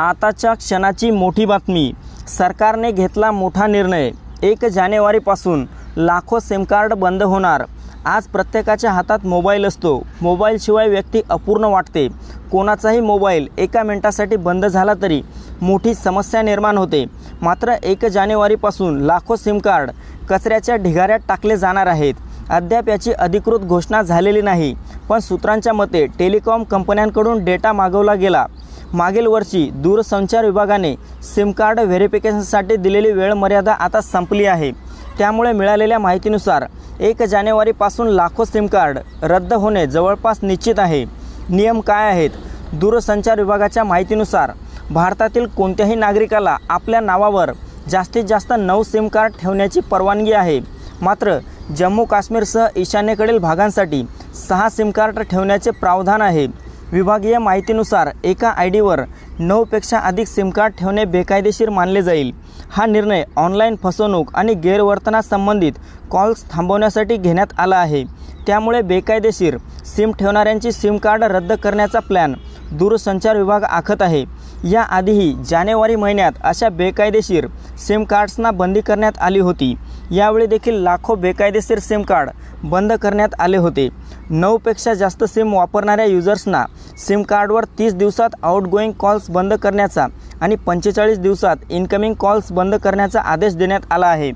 आताच्या क्षणाची मोठी बातमी. सरकारने घेतला मोठा निर्णय. एक जानेवारीपासून लाखो सिम कार्ड बंद होणार. आज प्रत्येकाच्या हातात मोबाईल असतो. मोबाईलशिवाय व्यक्ती अपूर्ण वाटते. कोणाचाही मोबाईल एका मिनिटासाठी बंद झाला तरी मोठी समस्या निर्माण होते. मात्र एक जानेवारीपासून लाखो सिम कार्ड कचऱ्याच्या ढिगाऱ्यात टाकले जाणार आहेत. अद्याप याची अधिकृत घोषणा झालेली नाही. पण सूत्रांच्या मते टेलिकॉम कंपन्यांकडून डेटा मागवला गेला. मागील वर्षी दूरसंचार विभागाने सिम कार्ड व्हेरिफिकेशनसाठी दिलेली वेळ मर्यादा आता संपली आहे. त्यामुळे मिळालेल्या माहितीनुसार एक जानेवारीपासून लाखो सिम कार्ड रद्द होणे जवळपास निश्चित आहे. नियम काय आहेत? दूरसंचार विभागाच्या माहितीनुसार भारतातील कोणत्याही नागरिकाला आपल्या नावावर जास्तीत जास्त नऊ सिम कार्ड ठेवण्याची परवानगी आहे. मात्र जम्मू काश्मीरसह ईशान्येकडील भागांसाठी सहा सिम कार्ड ठेवण्याचे प्रावधान आहे. विभागीय माहितीनुसार एका आय डीवर नऊपेक्षा अधिक सिम कार्ड ठेवणे बेकायदेशीर मानले जाईल. हा निर्णय ऑनलाईन फसवणूक आणि गैरवर्तनासंबंधित कॉल्स थांबवण्यासाठी घेण्यात आला आहे. त्यामुळे बेकायदेशीर सिम ठेवणाऱ्यांची सिम कार्ड रद्द करण्याचा प्लॅन दूरसंचार विभाग आखत आहे. याआधीही जानेवारी महिन्यात अशा बेकायदेशीर सिम कार्ड्सना बंदी करण्यात आली होती. यावेळी देखील लाखो बेकायदेशीर सिम कार्ड बंद करण्यात आले होते. नऊपेक्षा जास्त सिम वापरणाऱ्या युजर्सना सिम कार्डवर तीस दिवसात आउटगोईंग कॉल्स बंद करण्याचा आणि पंचेचाळीस दिवसात इनकमिंग कॉल्स बंद करण्याचा आदेश देण्यात आला आहे.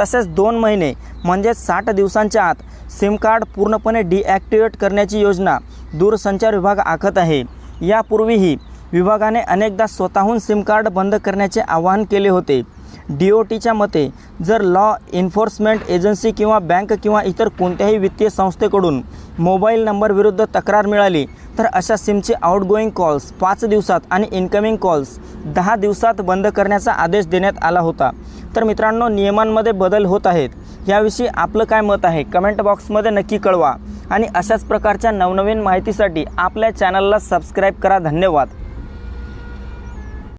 तसेच दोन महिने म्हणजेच साठ दिवसांच्या आत सिम कार्ड पूर्णपणे डिॲक्टिवेट करण्याची योजना दूरसंचार विभाग आखत आहे. यापूर्वीही विभागाने अनेकदा स्वतःहून सिम कार्ड बंद करण्याचे आवाहन केले होते. डी ओ टीच्या मते जर लॉ एन्फोर्समेंट एजन्सी किंवा बँक किंवा इतर कोणत्याही वित्तीय संस्थेकडून मोबाईल नंबरविरुद्ध तक्रार मिळाली तर अशा सिमचे आउटगोईंग कॉल्स पाच दिवसात आणि इनकमिंग कॉल्स दहा दिवसात बंद करण्याचा आदेश देण्यात आला होता. तर मित्रांनो नियमांमध्ये बदल होत आहेत. याविषयी आपलं काय मत आहे? कमेंट बॉक्समध्ये नक्की कळवा. आणि अशाच प्रकारच्या नवनवीन माहितीसाठी आपल्या चॅनलला सबस्क्राईब करा. धन्यवाद.